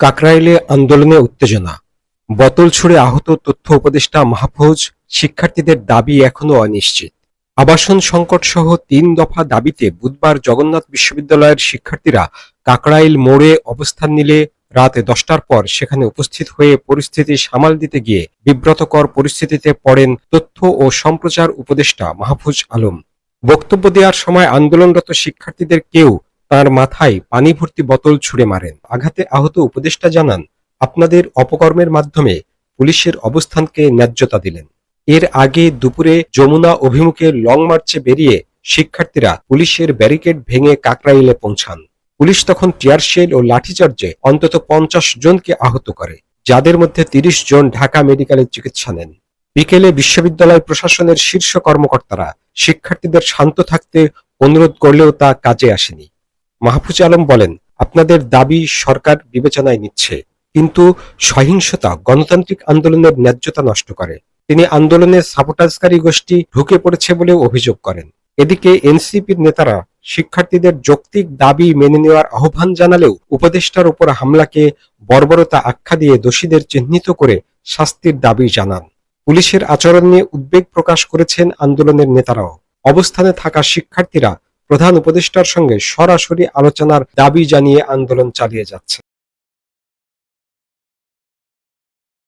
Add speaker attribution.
Speaker 1: কাকরাইলে আন্দোলনে উত্তেজনা। বোতল ছুড়ে আহত তথ্য উপদেষ্টা মাহফুজ শিক্ষার্থীদের দাবি এখনও অনিশ্চিত। আবাসন সংকট সহ তিন দফা দাবিতে বুধবার জগন্নাথ বিশ্ববিদ্যালয়ের শিক্ষার্থীরা কাকরাইল মোড়ে অবস্থান নিলে রাত দশটার পর সেখানে উপস্থিত হয়ে পরিস্থিতি সামাল দিতে গিয়ে বিব্রতকর পরিস্থিতিতে পড়েন তথ্য ও সম্প্রচার উপদেষ্টা মাহফুজ আলম। বক্তব্য দেওয়ার সময় আন্দোলনরত শিক্ষার্থীদের কেউ তার মাথায় পানি ভর্তি বোতল ছুঁড়ে মারেন। আঘাতে আহত উপদেষ্টা জানান, আপনাদের অপকর্মের মাধ্যমে পুলিশের অবস্থানকে ন্যায্যতা দিলেন। এর আগে দুপুরে যমুনা অভিমুখে লং মার্চে বেরিয়ে শিক্ষার্থীরা পুলিশের ব্যারিকেড ভেঙে কাকরাইলে পৌঁছান। পুলিশ তখন টিয়ারশেল ও লাঠিচার্জে অন্তত পঞ্চাশ জনকে আহত করে, যাদের মধ্যে তিরিশ জন ঢাকা মেডিকেলে চিকিৎসা নেন। বিকেলে বিশ্ববিদ্যালয় প্রশাসনের শীর্ষ কর্মকর্তারা শিক্ষার্থীদের শান্ত থাকতে অনুরোধ করলেও তা কাজে আসেনি। মাহফুজ আলম বলেন, আপনাদের দাবি সরকার বিবেচনায় নিচ্ছে, কিন্তু সহিংসতা গণতান্ত্রিক আন্দোলনের ন্যায্যতা নষ্ট করে। তিনি আন্দোলনের সাবোটাজকারী গোষ্ঠী ঢুকে পড়েছে বলেও অভিযোগ করেন। এদিকে এনসিপির নেতারা শিক্ষার্থীদের যৌক্তিক দাবি মেনে নেওয়ার আহ্বান জানালেও উপদেষ্টার উপর হামলাকে বর্বরতা আখ্যা দিয়ে দোষীদের চিহ্নিত করে শাস্তির দাবি জানান। পুলিশের আচরণ নিয়ে উদ্বেগ প্রকাশ করেছেন আন্দোলনের নেতারাও। অবস্থানে থাকা শিক্ষার্থীরা প্রধান উপদেষ্টার সঙ্গে সরাসরি আলোচনার দাবি জানিয়ে আন্দোলন চালিয়ে যাচ্ছে।